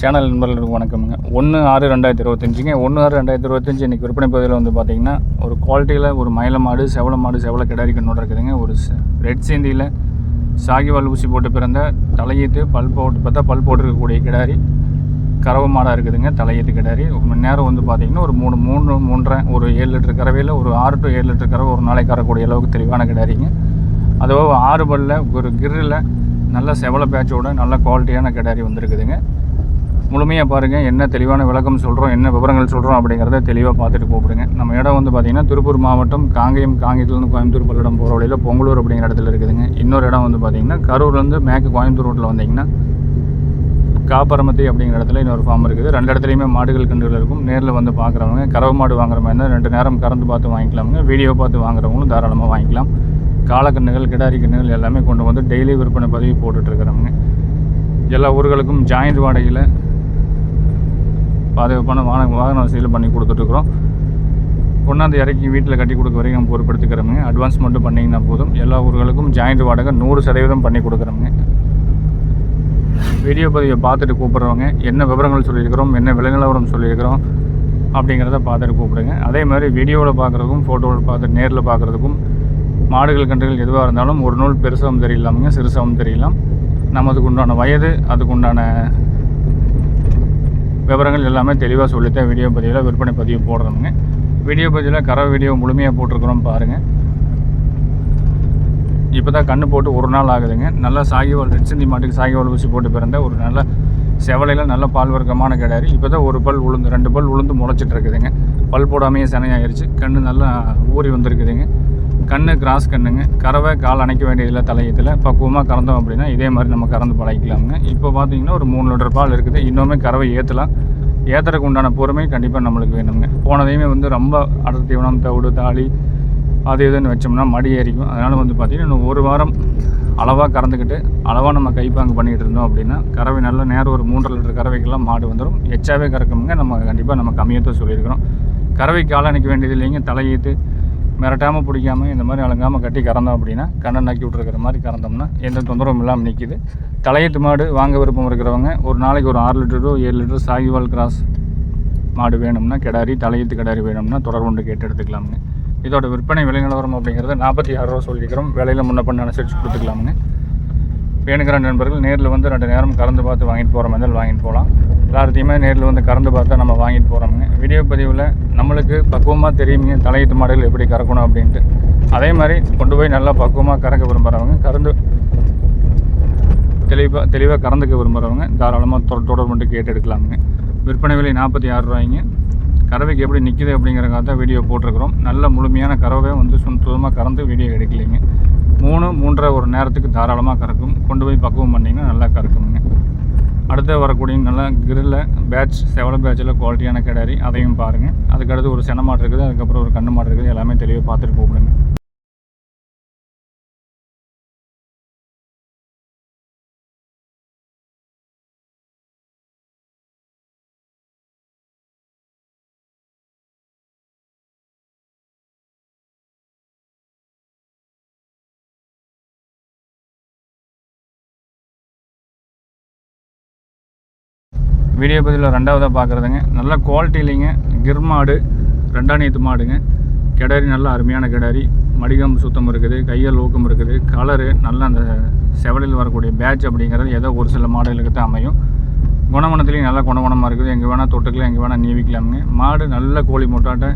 Channel நண்பர்களுக்கு வணக்கம்ங்க. ஒன்று ஆறு ரெண்டாயிரத்தி இருபத்தஞ்சுங்க. ஒன்று ஆறு ரெண்டாயிரத்தி இருபத்தஞ்சு இன்றைக்கி விற்பனை பகுதியில் வந்து பார்த்திங்கன்னா ஒரு குவாலிட்டியில் ஒரு மயில மாடு செவல மாடு செவல கிடாரி கண்ணோட இருக்குதுங்க. ஒரு ரெட் சேந்தியில் சாகிவால் ஊசி போட்டு பிறந்த தலையீத்து பல் போட்டு பார்த்தா பல் போட்டிருக்கக்கூடிய கிடாரி கறவை மாடாக இருக்குதுங்க தலையீட்டு கிடாரி. ஒரு மணி நேரம் வந்து பார்த்தீங்கன்னா ஒரு மூணு மூணு மூன்றரை ஒரு ஏழு லிட்டர் கறவையில் ஒரு ஆறு டு ஏழு லிட்டர் கறவை ஒரு நாளைக்கு கறக்கூடிய அளவுக்கு தெளிவான கிடாரிங்க. அதுவும் ஆறு பல்லில் ஒரு கிரில் நல்ல செவல பேட்சோட நல்ல குவாலிட்டியான கிடாரி வந்திருக்குதுங்க. முழுமையாக பாருங்கள் என்ன தெளிவான விளக்கம் சொல்கிறோம் என்ன விவரங்கள் சொல்கிறோம் அப்படிங்கிறத தெளிவாக பார்த்துட்டு கூப்பிடுங்க நம்ம இடம் வந்து பார்த்திங்கன்னா திருப்பூர் மாவட்டம் காங்கேயம் காங்கேயத்துலேருந்து கோயம்புத்தூர் பல்லடம் போகிற வழியில் பொங்கலூர் அப்படிங்கிற இடத்துல இருக்குதுங்க. இன்னொரு இடம் வந்து பார்த்திங்கன்னா கரூர்லேருந்து மேற்கு கோயம்புத்தூர் ரோட்டில் வந்தீங்கன்னா காப்பரமத்தி அப்படிங்கிற இடத்துல இன்னொரு ஃபார்ம் இருக்குது. ரெண்டு இடத்துலையுமே மாடுகள் கன்றுகள் இருக்கும். நேரில் வந்து பார்க்குறவங்க கறவை மாடு வாங்குற மாதிரி இருந்தால் ரெண்டு நேரம் கறந்து பார்த்து வாங்கிக்கலாமுங்க. வீடியோ பார்த்து வாங்குறவங்களும் தாராளமாக வாங்கிக்கலாம். காலக்கண்ணுகள் கிடாரி கண்ணுகள் எல்லாமே கொண்டு வந்து டெய்லி விற்பனை பதிவு போட்டுட்ருக்குறவங்க எல்லா ஊர்களுக்கும் ஜாயிண்ட் வாடகையில் பாதுகாப்பான வாகன வாகன வசதியில் பண்ணி கொடுத்துட்ருக்குறோம். கொண்டாந்து இறக்கி வீட்டில் கட்டி கொடுக்க வரைக்கும் நம்ம பொறுப்படுத்திக்கிறோமுங்க அட்வான்ஸ் மட்டும் பண்ணிங்கன்னா போதும். எல்லா ஊர்களுக்கும் ஜாயிண்ட் வாடகை நூறு சதவீதம் பண்ணி கொடுக்குறோமுங்க. வீடியோ பதிவை பார்த்துட்டு கூப்பிட்றவங்க என்ன விவரங்கள் சொல்லியிருக்கிறோம் என்ன விலைநிலவரம் சொல்லியிருக்கிறோம் அப்படிங்கிறத பார்த்துட்டு கூப்பிடுங்க. அதே மாதிரி வீடியோவில் பார்க்குறதுக்கும் ஃபோட்டோவில் பார்த்து நேரில் பார்க்குறதுக்கும் மாடுகள் கன்றுகள் எதுவாக இருந்தாலும் ஒரு நூல் பெருசாகவும் தெரியலாமுங்க சிறுசாகவும் தெரியலாம். நமதுக்கு உண்டான வயது அதுக்கு உண்டான விவரங்கள் எல்லாமே தெளிவாக சொல்லித்தான் வீடியோ பதிவில் விற்பனை பதிவு போடுறோமுங்க வீடியோ பதிவில் கரை வீடியோ முழுமையாக போட்டிருக்கிறோம் பாருங்கள் இப்போ தான் கண்ணு போட்டு ஒரு நாள் ஆகுதுங்க. நல்லா சாகிவால் ரெட்சந்தி மாட்டுக்கு சாகிவால் ஊசி போட்டு பிறந்த ஒரு நல்ல செவலையில் நல்ல பால் வர்க்கமான கிடையாது இப்போ தான் ஒரு பல் உளுந்து ரெண்டு பல் உளுந்து முளைச்சிட்டு இருக்குதுங்க. பல் போடாமையே சனையாயிருச்சு கண்ணு நல்லா ஊறி வந்திருக்குதுங்க. கண்ணு கிராஸ் கண்ணுங்க. கறவை கால் அணைக்க வேண்டியதில்லை தலையத்தில் பக்குவமாக கறந்தோம் அப்படின்னா இதே மாதிரி நம்ம கறந்து பழகிக்கலாமுங்க. இப்போ பார்த்தீங்கன்னா ஒரு மூணு லிட்டர் பால் இருக்குது. இன்னுமே கறவை ஏற்றலாம் ஏற்றுறதுக்கு உண்டான பொறுமை கண்டிப்பாக நம்மளுக்கு வேணுங்க. போனதையுமே வந்து ரொம்ப அடர் தீவனம் தவிடு தாலி அது இதுன்னு வச்சோம்னா மடி ஏறிக்கும். அதனால் வந்து பார்த்திங்கன்னா இன்னும் ஒரு வாரம் அளவாக கறந்துக்கிட்டு அளவாக நம்ம கைப்பாங்கு பண்ணிகிட்டு இருந்தோம் அப்படின்னா கறவை நல்ல நேரம் ஒரு மூன்றரை லிட்டர் கறவைக்கெல்லாம் மாடு வந்துடும் எச்சாவே கறக்கணுங்க நம்ம கண்டிப்பாக நம்ம கம்மியாக சொல்லியிருக்கிறோம். கறவைக்கு ஆள் அணைக்க வேண்டியது இல்லைங்க. தலையீத்து மிரட்டாமல் பிடிக்காம இந்த மாதிரி அலங்காமல் கட்டி கறந்தோம் அப்படின்னா கண்ணை நக்கி விட்ருக்கிற மாதிரி கறந்தோம்னா எந்த தொந்தரவும் இல்லாமல் நிற்கிது தலையீத்து மாடு வாங்க விருப்பம் இருக்கிறவங்க ஒரு நாளைக்கு ஒரு ஆறு லிட்டரோ ஏழு லிட்டர் சாகிவால் கிராஸ் மாடு வேணும்னா கிடாரி தலையத்து கிடாரி வேணும்னா தொடர்பு கொண்டு கேட்டு எடுத்துக்கலாமுங்க. இதோட விற்பனை விலை நிலவரம் அப்படிங்கிறது நாற்பத்தி ஆறு ரூபா சொல்லிக்கிறோம். விலையில் முன்ன பண்ண அனுசரித்து கொடுத்துக்கலாமுங்க. வேணுங்கிற நண்பர்கள் நேரில் வந்து ரெண்டு நேரம் கலந்து பார்த்து வாங்கிட்டு போகிற மாதிரி வாங்கிட்டு போகலாம். எல்லாத்தையுமே நேரில் வந்து கறந்து பார்த்தா நம்ம வாங்கிட்டு போகிறோமுங்க வீடியோ பதிவில் நம்மளுக்கு பக்குவமாக தெரியுங்க தலையீட்டு மாடுகள் எப்படி கறக்கணும் அப்படின்ட்டு. அதே மாதிரி கொண்டு போய் நல்லா பக்குவமாக கறக்க விரும்புகிறவங்க கறந்து தெளிவாக தெளிவாக கறந்துக்க விரும்புகிறவங்க தாராளமாக தொ தொடர்பு மட்டும் கேட்டு எடுக்கலாமுங்க. விற்பனை விலை நாற்பத்தி ஆறு ரூபாய்ங்க. கறவைக்கு எப்படி நிற்கிது அப்படிங்கிறக்காக தான் வீடியோ போட்டிருக்கிறோம். நல்ல முழுமையான கறவை வந்து சுத்தமாக கறந்து வீடியோ எடுக்கலைங்க. மூணு ஒன்றரை ஒரு நேரத்துக்கு தாராளமாக கறக்கும். கொண்டு போய் பக்குவம் பண்ணிங்கன்னா நல்லா கறக்குங்க. அடுத்து வரக்கூடிய நல்ல கிரில்ல பேட்ச் செவல பேட்சில் குவாலிட்டியான கிடாரி அதையும் பாருங்கள் அதுக்கடுத்து ஒரு சென மாடு இருக்குது அதுக்கப்புறம் ஒரு கண்ணு மாடு இருக்குது எல்லாமே தெளிவாக பார்த்துட்டு கூப்பிடுங்க வீடியோ பதிவில் ரெண்டாவதாக பார்க்குறதுங்க நல்ல குவாலிட்டிலிங்க கிர் மாடு ரெண்டாணியத்து மாடுங்க. கிடாரி நல்ல அருமையான கிடாரி. மடிகம் சுத்தம் இருக்குது கையல் ஊக்கம் இருக்குது. கலரு நல்ல அந்த செவலில் வரக்கூடிய பேட்ச் அப்படிங்கிறது ஏதோ ஒரு சில மாடுகளுக்கு தான் அமையும். குணமணத்துலேயும் நல்லா குணமணமாக இருக்குது. எங்கே வேணால் தொட்டுக்கலாம் எங்கே வேணால் நீவிக்கலாமுங்க. மாடு நல்ல கோழி முட்டாட்டை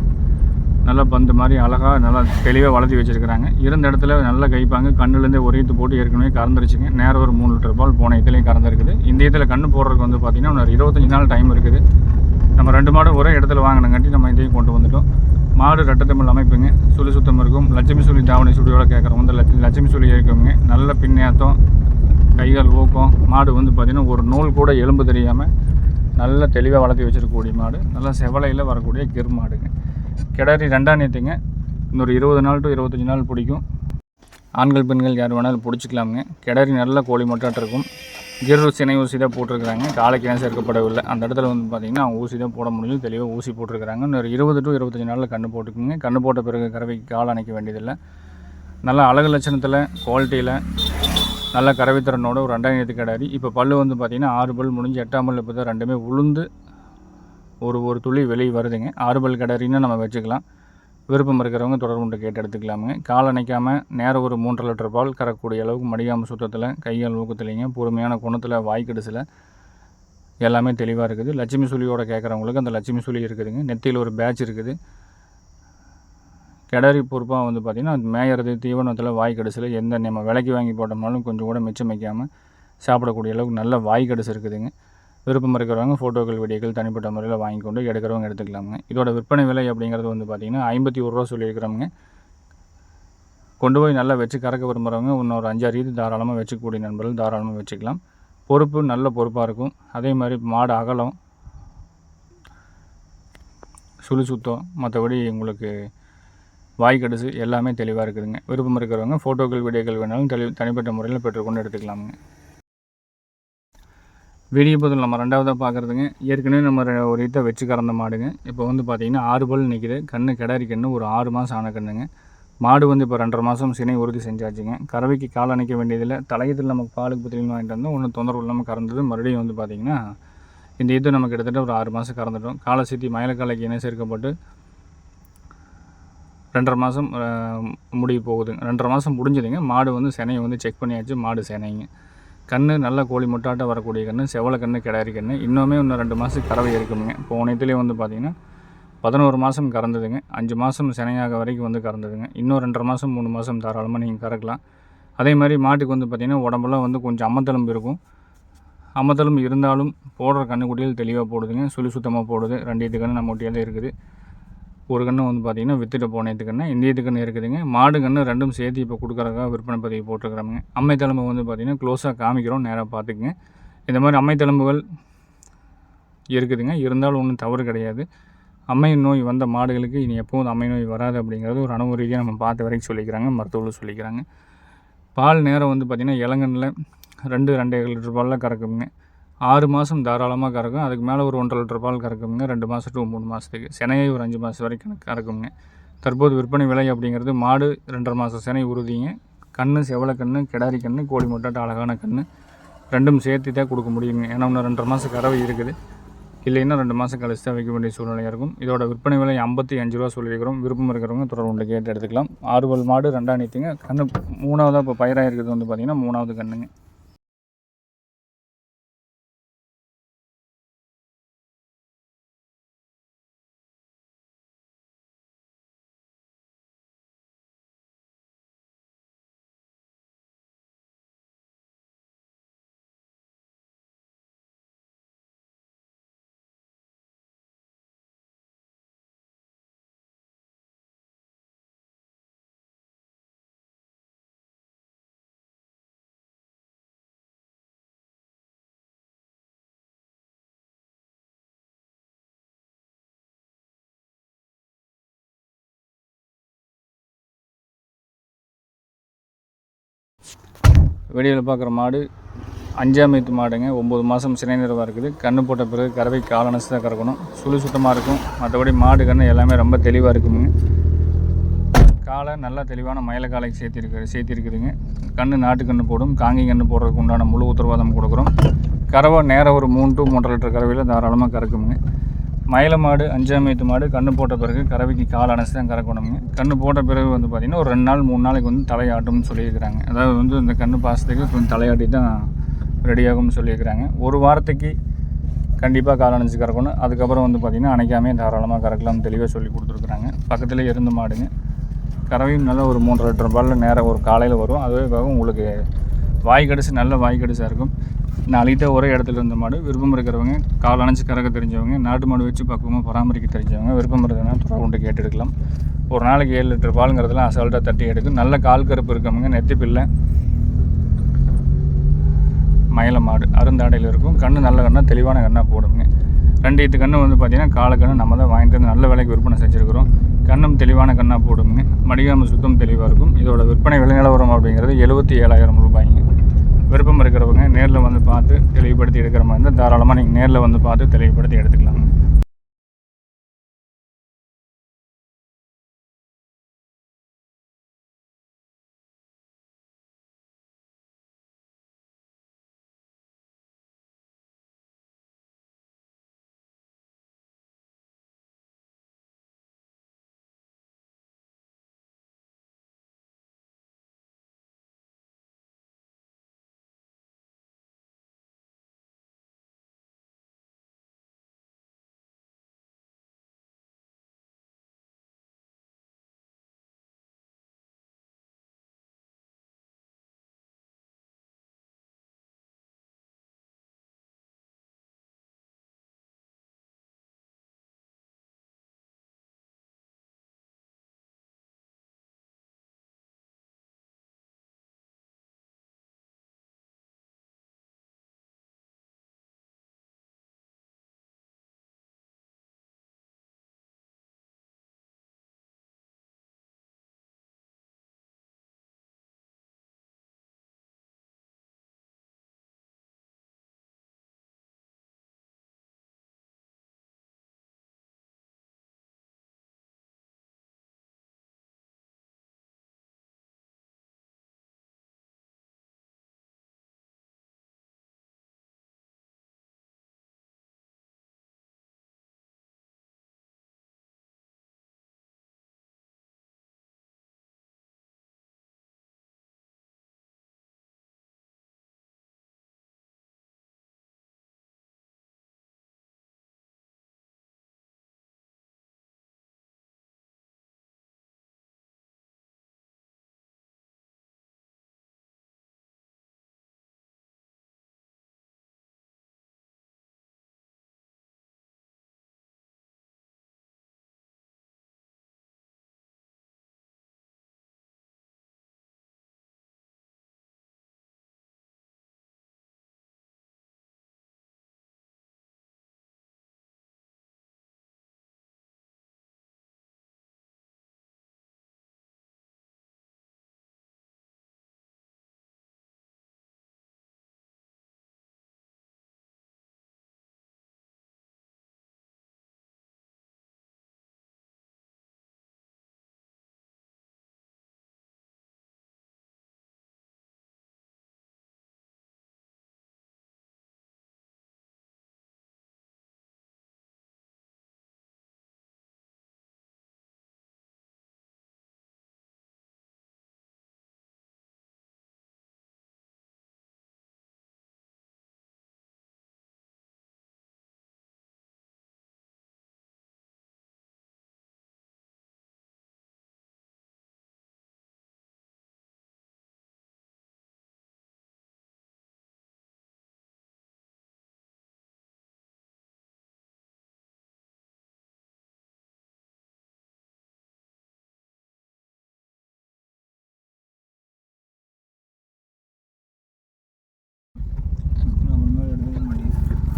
நல்லா பந்து மாதிரி அழகாக நல்லா தெளிவாக வளர்த்தி வச்சுருக்கிறாங்க. இருந்த இடத்துல நல்லா கைப்பாங்க கண்ணுலேருந்தே ஒரு ஈத்து போட்டு ஏற்கனவே கறந்துருச்சுங்க. நேரம் ஒரு மூணு லிட்டர் பால் போன இதுலேயும் கறந்துருக்குது. இந்த இதில் கண்ணு போடுறதுக்கு வந்து பார்த்திங்கன்னா ஒரு இருபத்தஞ்சி நாள் டைம் இருக்குது. நம்ம ரெண்டு மாடு ஒரே இடத்துல வாங்கினங்காட்டி நம்ம இதையும் கொண்டு வந்துட்டோம். மாடு ரெட்டத்தமிழ் அமைப்புங்க. சுழி சுத்தம் இருக்கும். லட்சுமி சுழி தாவணி சுழியோட கேட்குறோம் வந்து லட்சுமி லட்சுமி சுழி இருக்குங்க நல்ல பின்னேத்தம் கைகால் ஊக்கம். மாடு வந்து பார்த்திங்கன்னா ஒரு நூல் கூட எலும்பு தெரியாமல் நல்ல தெளிவாக வளர்த்தி வச்சுருக்கக்கூடிய மாடு. நல்லா செவலையில் வரக்கூடிய கிர் மாடுங்க. கிடாரி ரெண்டாம் நேற்றுங்க இன்னொரு இருபது நாள் டு இருபத்தஞ்சி நாள் பிடிக்கும். ஆண்கள் பெண்கள் யார் வேணாலும் பிடிச்சிக்கலாமுங்க. கிடாரி நல்ல கோழி மொட்டாட்டம் இருக்கும். கிர் சினை ஊசி தான் போட்டிருக்கிறாங்க. காலைக்கெல்லாம் சேர்க்கப்படவில்லை. அந்த இடத்துல வந்து பார்த்திங்கன்னா அவங்க ஊசி தான் போட முடியும். தெளிவாக ஊசி போட்டிருக்கிறாங்க. இன்னொரு இருபது டு இருபத்தஞ்சி நாளில் கண்ணு போட்டுக்குங்க. கண்ணு போட்ட பிறகு கறவைக்கு கால் அணைக்க வேண்டியதில்லை. நல்ல அழகு லட்சணத்தில் குவாலிட்டியில் நல்ல கரவித்திறனோட ஒரு ரெண்டாயிரத்து கிடாரி. இப்போ பல் வந்து பார்த்திங்கன்னா ஆறு பல் முடிஞ்சு எட்டாம் பல் இப்போ தான் ரெண்டுமே உளுந்து ஒரு ஒரு துளி வெளியே வருதுங்க. ஆறுபல் கடறின்னு நம்ம வச்சுக்கலாம். விருப்பம் இருக்கிறவங்க தொடர்புண்டு கேட்டு எடுத்துக்கலாமுங்க. கால் அணைக்காமல் நேரம் ஒரு மூன்றரை லிட்டர் பால் கறக்கூடிய அளவுக்கு மடியாமல் சுத்தத்தில் கையால் ஊக்கத்துலேங்க பொறுமையான குணத்தில் வாய்க்கடிசில் எல்லாமே தெளிவாக இருக்குது. லட்சுமி சுழியோட கேட்குறவங்களுக்கு அந்த லட்சுமி சுழி இருக்குதுங்க. நெத்தியில் ஒரு பேட்ச் இருக்குது. கிடறி பொறுப்பாக வந்து பார்த்திங்கன்னா மேயறது தீவனத்தில் வாய் கடிசில் எந்த நம்ம விலைக்கு வாங்கி போட்டோம்னாலும் கொஞ்சம் கூட மிச்சம் வைக்காமல் சாப்பிடக்கூடிய அளவுக்கு நல்ல வாய் கடிசு இருக்குதுங்க. விருப்பம் இருக்கிறவங்க ஃபோட்டோக்கள் வீடியோக்கள் தனிப்பட்ட முறையில் வாங்கி கொண்டு எடுக்கிறவங்க எடுத்துக்கலாமுங்க. இதோட விற்பனை விலை அப்படிங்கிறது வந்து பார்த்திங்கன்னா ஐம்பத்தி ஒரு ரூபா சொல்லியிருக்கிறவங்க கொண்டு போய் நல்லா வச்சு கறக்க விரும்புகிறவங்க இன்னொரு அஞ்சாறு இது தாராளமாக வச்சுக்கக்கூடிய நண்பர்கள் தாராளமாக வச்சுக்கலாம். பொறுப்பு நல்ல பொறுப்பாக இருக்கும். அதே மாதிரி மாடு அகலம் சுழி சுத்தம் மற்றபடி உங்களுக்கு வாய் கடிசு எல்லாமே தெளிவாக இருக்குதுங்க. விருப்பம் இருக்கிறவங்க ஃபோட்டோக்கள் வீடியோக்கள் வேணாலும் தெளி தனிப்பட்ட முறையில் பெற்றுக்கொண்டு எடுத்துக்கலாமுங்க. வெளியே பதில் நம்ம ரெண்டாவதாக பார்க்குறதுங்க ஏற்கனவே நம்ம ஒரு இதை வச்சு கறந்த மாடுங்க. இப்போ வந்து பார்த்திங்கன்னா ஆறு பல் நிற்கிது கண்ணு கிடாரி கண்ணு ஒரு ஆறு மாதம் ஆன கண்ணுங்க. மாடு வந்து இப்போ ரெண்டரை மாதம் சினை உறுதி செஞ்சாச்சுங்க. கறவைக்கு கால் அணைக்க வேண்டியதில்லை. தலையத்தில் நமக்கு பாலுக்கு பத்திரிக்கை வாங்கிட்டு வந்தோம். ஒன்றும் தொந்தரவு இல்லாமல் கறந்தது. மறுபடியும் வந்து பார்த்திங்கன்னா இந்த இது நம்ம கிட்டத்தட்ட ஒரு ஆறு மாதம் கறந்துட்டோம். காலை சுற்றி மயிலக்காலைக்கு இணை சேர்க்கப்பட்டு ரெண்டரை மாதம் முடிய போகுதுங்க ரெண்டரை மாதம் முடிஞ்சதுங்க. மாடு வந்து சினையை வந்து செக் பண்ணியாச்சு. மாடு சினைங்க. கண்ணு நல்ல கோழி முட்டாட்ட வரக்கூடிய கண்ணு செவலை கண்ணு கிடாரி கண்ணு. இன்னுமே இன்னும் ரெண்டு மாதத்துக்கு கறவை இருக்குங்க. போன இதுலேயே வந்து பார்த்திங்கன்னா பதினோரு மாதம் கறந்ததுங்க. அஞ்சு மாதம் சினையாக வரைக்கும் வந்து கறந்ததுங்க. இன்னும் ரெண்டரை மாதம் மூணு மாதம் தாராளமாக நீங்கள் கறக்கலாம். அதே மாதிரி மாட்டுக்கு வந்து பார்த்திங்கன்னா உடம்பெல்லாம் வந்து கொஞ்சம் அம்மத்தளம்பு இருக்கும். அம்மத்தளம்பு இருந்தாலும் போடுற கண்ணுக்குட்டிகள் தெளிவாக போடுதுங்க. சுழி சுத்தமாக போடுது. ரெண்டு இது கண்ணு நம்ம ஒட்டியாக இருக்குது. ஒரு கன்று வந்து பார்த்திங்கன்னா வித்துட்டு போன இது கன்று இந்த இருக்குதுங்க. மாடு கன்று ரெண்டும் சேர்த்து இப்போ கொடுக்குறதுக்காக விற்பனை பதிவு போட்டுருக்குறாங்க அம்மை தழும்பு வந்து பார்த்திங்கன்னா க்ளோஸாக காமிக்கிறோம் நேராக பார்த்துக்குங்க. இந்த மாதிரி அம்மை தழும்புகள் இருக்குதுங்க. இருந்தாலும் ஒன்றும் தவறு கிடையாது. அம்மை நோய் வந்த மாடுகளுக்கு இனி எப்போதும் அம்மை நோய் வராது அப்படிங்கிறது ஒரு அனுபவ ரீதியாக நம்ம பார்த்த வரைக்கும் சொல்லிக்கிறாங்க மருத்துவர்கள் சொல்லிக்கிறாங்க. பால் நேரம் வந்து பார்த்திங்கன்னா இளங்கன்னில் ரெண்டு ரெண்டே லிட்டர் பாலில் கறக்குங்க. ஆறு மாதம் தாராளமாக கறக்கும். அதுக்கு மேலே ஒரு ஒன்றரை லிட்டர் பால் கறக்குங்க. ரெண்டு மாதம் டு மூணு மாதத்துக்கு சினையை ஒரு அஞ்சு மாதம் வரைக்கும் கறக்குங்க. தற்போது விற்பனை விலை அப்படிங்கிறது மாடு ரெண்டரை மாதம் சினை உறுதிங்க. கன்று செவலை கன்று கிடாரி கன்று கோழி முட்டாட்ட அழகான கன்று ரெண்டும் சேர்த்து தான் கொடுக்க முடியுங்க. ஏன்னா இன்னும் ரெண்டரை மாதம் கறவை இருக்குது. இல்லைன்னா ரெண்டு மாதம் கழிச்சு தான் வைக்க வேண்டிய சூழ்நிலையாக இருக்கும். இதோட விற்பனை விலை ஐம்பத்தி அஞ்சு ரூபா சொல்லியிருக்கிறோம். விருப்பம் இருக்கிறவங்க தொடர்பு கேட்டு எடுத்துக்கலாம். ஆறுபல் மாடு ரெண்டாம் நீத்துங்க கன்று மூணாவதாக இப்போ பயிராக இருக்கிறது வந்து பார்த்திங்கன்னா மூணாவது கன்றுங்க வெளியில் பார்க்குற மாடு அஞ்சாம் ஈத்து மாடுங்க. ஒம்பது மாதம் சினை நிறைவாக இருக்குது. கன்று போட்ட பிறகு கறவை காலனசு தான் கறக்கணும். சுழி சுத்தமாக இருக்கும். மற்றபடி மாடு கன்று எல்லாமே ரொம்ப தெளிவாக இருக்குங்க. காலை நல்லா தெளிவான மயில காலைக்கு சேர்த்திருக்கு சேர்த்திருக்குதுங்க. கன்று நாட்டு கன்று போடும். காங்கி கன்று போடுறதுக்கு உண்டான முழு உத்தரவாதம் கொடுக்குறோம். கறவை நேரம் ஒரு மூணு டு மூன்றரை லிட்டர் கறவையில் தாராளமாக கறக்குமுங்க மயில மாடு அஞ்சாமியத்து மாடு கன்று போட்ட பிறகு கறவைக்கு கால் அணைச்சி தான் கறக்கணுங்க கன்று போட்ட பிறகு வந்து பார்த்திங்கன்னா ஒரு ரெண்டு நாள் மூணு நாளைக்கு வந்து தலையாட்டும்னு சொல்லியிருக்கிறாங்க. அதாவது வந்து இந்த கன்று பாசத்துக்கு கொஞ்சம் தலையாட்டி தான் ரெடியாகும்னு சொல்லியிருக்கிறாங்க. ஒரு வாரத்துக்கு கண்டிப்பாக கால் அணைச்சி கறக்கணும். அதுக்கப்புறம் வந்து பார்த்திங்கன்னா அணைக்காமே தாராளமாக கறக்கலாம்னு தெளிவாக சொல்லி கொடுத்துருக்குறாங்க. பக்கத்தில் இருந்து மாடுங்க. கறவையும் நல்லா ஒரு மூன்றரை லிட்டர் பாலில் நேரம் ஒரு காலையில் வரும். அதுவே உங்களுக்கு வாய் கடிச்சு நல்ல வாய் கடிச்சாக இருக்கும். நாளைக்கிட்ட ஒரே இடத்துல இருந்த மாடு விருப்பம் இருக்கிறவங்க கால் அணைச்சி கறக்க தெரிஞ்சவங்க நாட்டு மாடு வச்சு பக்குவமாக பராமரிக்க தெரிஞ்சவங்க விருப்பம் இருந்ததுன்னா தொடர்பு கேட்டு எடுக்கலாம் ஒரு நாளைக்கு ஏழு லிட்டர் பாலுங்கிறதுலாம் அசால்ட்டாக தட்டி எடுக்கும் நல்ல கால் கருப்பு இருக்கவங்க நெத்தி பிள்ளை மயில மாடு அருந்தாடையில் இருக்கும். கண்ணு நல்ல கண்ணாக தெளிவான கண்ணாக போடுங்க. ரெண்டு இது கண்ணு வந்து பார்த்திங்கன்னா கால கண்ணு நம்ம தான் வாங்கிட்டு வந்து நல்ல விலைக்கு விற்பனை செஞ்சுருக்கிறோம். கண்ணும் தெளிவான கண்ணாக போடுங்க. மடிகாமல் சுத்தம் தெளிவாக இருக்கும். இதோட விற்பனை விலை நிலவரம் அப்படிங்கிறது எழுபத்தி ஏழாயிரம் ரூபாய்ங்க. விருப்பம் இருக்கிறவங்க நேரில் வந்து பார்த்து தெளிவுபடுத்தி எடுக்கிற மாதிரி இருந்தால் தாராளமாக நீங்கள் நேரில் வந்து பார்த்து தெளிவுபடுத்தி எடுத்துக்கலாங்க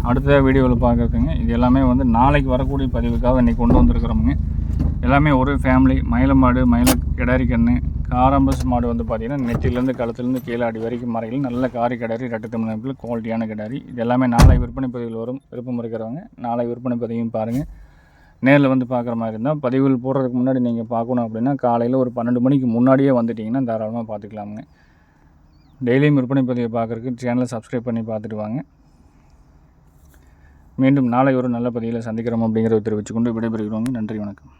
அடுத்த வீடியோவில் பார்க்குறதுங்க. இது எல்லாமே வந்து நாளைக்கு வரக்கூடிய பதிவுக்காக இன்றைக்கி கொண்டு வந்திருக்கிறோமுங்க. எல்லாமே ஒரு ஃபேமிலி மயில மாடு மயில கிடாரி கன்று காரம்பஸ் மாடு வந்து பார்த்திங்கன்னா நெத்திலேருந்து கழுத்துலேருந்து கீழே அடி வரைக்கும் மறையில் நல்ல காரி கிடாரி ரெட்டு தமிழ்நாட்டில் குவாலிட்டியான கிடாரி. இது எல்லாமே நாளை விற்பனை பதிவில் வரும் விருப்பம் இருக்கிறவங்க நாளை விற்பனை பதிவையும் பாருங்கள் நேரில் வந்து பார்க்குற மாதிரி இருந்தால் பதிவுகள் போடுறதுக்கு முன்னாடி நீங்கள் பார்க்கணும் அப்படின்னா காலையில் ஒரு பன்னெண்டு மணிக்கு முன்னாடியே வந்துட்டிங்கன்னா தாராளமாக பார்த்துக்கலாமுங்க. டெய்லியும் விற்பனை பதிவை பார்க்குறதுக்கு சேனலை சப்ஸ்கிரைப் பண்ணி பார்த்துட்டு வாங்க. மீண்டும் நாளை ஒரு நல்ல பதிவில் சந்திக்கிறோம் அப்படிங்கிறத தெரிவித்துக்கொண்டு விடைபெறுகிறோங்க. நன்றி வணக்கம்.